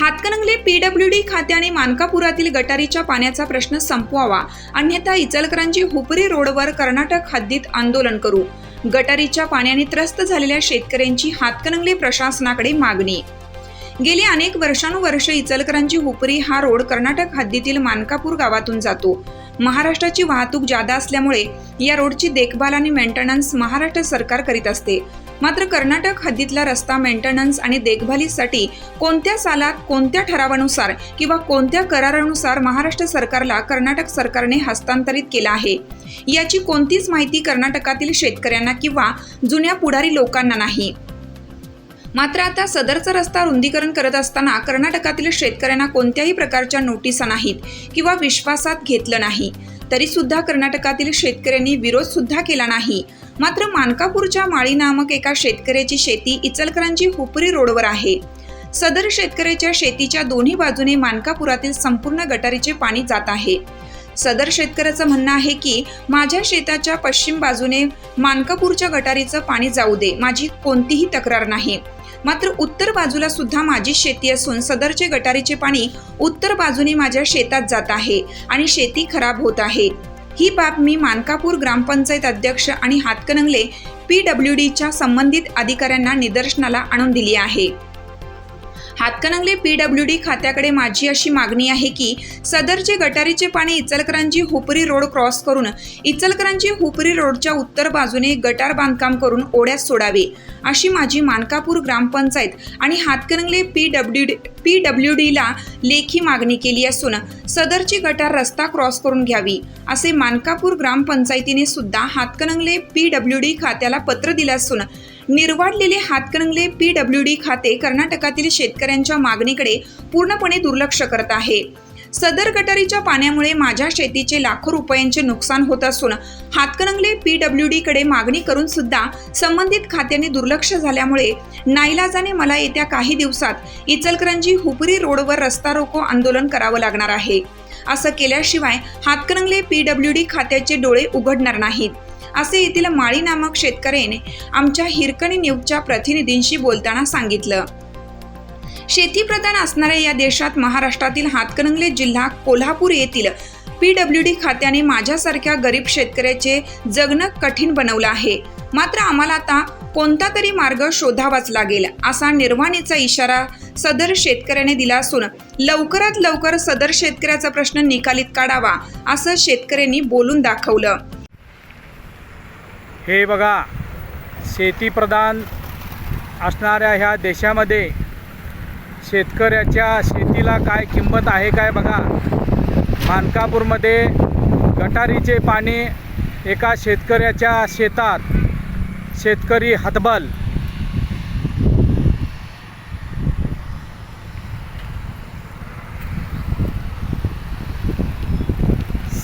Hatkanangale PWD खात्याने मानकापुरातील गटारीच्या पाण्याचा प्रश्न संपवावा. अन्यथा इचलकरांची हुपरी रोडवर कर्नाटक हद्दीत आंदोलन करू. गटारीच्या पाण्याने त्रस्त झालेल्या शेतकऱ्यांची हातकणंगले प्रशासनाकडे मागणी. गेली अनेक वर्षानुवर्ष इचलकरांची हुपरी हा रोड कर्नाटक हद्दीतील मानकापूर गावातून जातो. महाराष्ट्राची वाहतूक जादा असल्यामुळे या रोडची देखभाल आणि मेंटेनन्स महाराष्ट्र सरकार करीत असते. मात्र कर्नाटक हद्दीतला रस्ता मेंटेनन्स आणि देखभालीसाठी कोणत्या सालात कोणत्या ठरावानुसार किंवा कोणत्या करारानुसार महाराष्ट्र सरकारला कर्नाटक सरकारने हस्तांतरित केला आहे? याची कोणतीच माहिती कर्नाटकातील शेतकऱ्यांना किंवा जुन्या पुढारी लोकांना नाही. मात्र आता सदरचा रस्ता रुंदीकरण करत असताना कर्नाटकातील शेतकऱ्यांना कोणत्याही प्रकारच्या नोटिसा नाहीत किंवा विश्वासात घेतलं नाही. तरी सुद्धा कर्नाटकातील शेतकऱ्यांनी विरोध सुद्धा केला नाही. मात्र मानकापूरच्या माळी नामक एका शेतकऱ्याची शेती इचलकरांची हुपरी रोडवर आहे. सदर शेतकऱ्याच्या शेतीच्या दोन्ही बाजूने मानकापुरातील संपूर्ण गटारीचे पाणी जात आहे. सदर शेतकऱ्याचं म्हणणं आहे की माझ्या शेताच्या पश्चिम बाजूने मानकापूरच्या गटारीचं पाणी जाऊ दे माझी कोणतीही तक्रार नाही. मात्र उत्तर बाजूला सुद्धा माझी शेती असून सदरचे गटारीचे पाणी उत्तर बाजूने माझ्या शेतात जात आहे आणि शेती खराब होत आहे. ही बाब मी मानकापूर ग्रामपंचायत अध्यक्ष आणि हातकणंगले पी डब्ल्यू डीच्या संबंधित अधिकाऱ्यांना निदर्शनाला आणून दिली आहे. हातकणंगले पी डब्ल्यू डी खात्याकडे माझी अशी मागणी आहे की सदरचे गटारीचे पाणी इचलकरांची हुपरी रोड क्रॉस करून इचलकरांची हुपरी रोडच्या उत्तर बाजूने गटार बांधकाम करून ओढ्यात सोडावे अशी माझी मानकापूर ग्रामपंचायत आणि Hatkanangale P W D P W डीला लेखी मागणी केली असून सदरची गटार रस्ता क्रॉस करून घ्यावी असे मानकापूर ग्रामपंचायतीने सुद्धा हातकणंगले पी डब्ल्यू डी खात्याला पत्र दिले असून निर्वाढलेले हातकणंगले पी डब्ल्यू डी खाते कर्नाटकातील शेतकऱ्यांच्या मागणीकडे पूर्णपणे दुर्लक्ष करत आहे. सदर गटारीच्या पाण्यामुळे माझ्या शेतीचे लाखो रुपयांचे नुकसान होत असून हातकणंगले पी डब्ल्यू डी कडे मागणी करून सुद्धा संबंधित खात्याने दुर्लक्ष झाल्यामुळे नाईलाजाने मला येत्या काही दिवसात इचलकरंजी हुपरी रोडवर रस्ता रोको आंदोलन करावं लागणार आहे. असं केल्याशिवाय हातकणंगले पी डब्ल्यू डी खात्याचे डोळे उघडणार नाहीत. असे येथील माळी नामक शेतकऱ्याने आमच्या हिरकणी न्यूजच्या प्रतिनिधींशी बोलताना सांगितलं. शेतीप्रधान असणाऱ्या या देशात महाराष्ट्रातील हातकणंगले जिल्हा कोल्हापूर येथील पी डब्ल्यू डी खात्याने माझ्यासारख्या गरीब शेतकऱ्याचे जगणं कठीण बनवलं आहे. मात्र आम्हाला आता कोणता तरी मार्ग शोधावाच लागेल असा निर्वाणीचा इशारा सदर शेतकऱ्याने दिला असून लवकरात लवकर सदर शेतकऱ्याचा प्रश्न निकालीत काढावा असं शेतकऱ्यांनी बोलून दाखवलं. हे बघा शेतीप्रधान असणाऱ्या ह्या देशामध्ये शेतकऱ्याच्या शेतीला काय किंमत आहे काय बघा. मानकापूरमध्ये गटारीचे पाणी एका शेतकऱ्याच्या शेतात शेतकरी हतबल.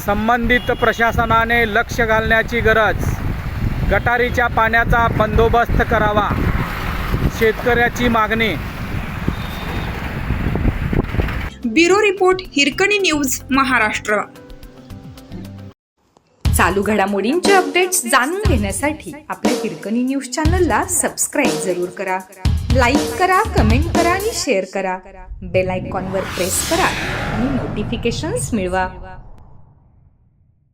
संबंधित प्रशासनाने लक्ष घालण्याची गरज. गटारीच्या पाण्याचा बंदोबस्त करावा. शेतकऱ्याची मागणी. Bureau report Hirkani news Maharashtra. चालू घडामोडींचे अपडेट्स जाणून घेण्यासाठी आपल्या हिरकणी न्यूज चॅनलला सबस्क्राईब जरूर करा. लाईक करा कमेंट करा आणि शेअर करा. बेल आयकॉनवर प्रेस करा आणि नोटिफिकेशन्स मिळवा.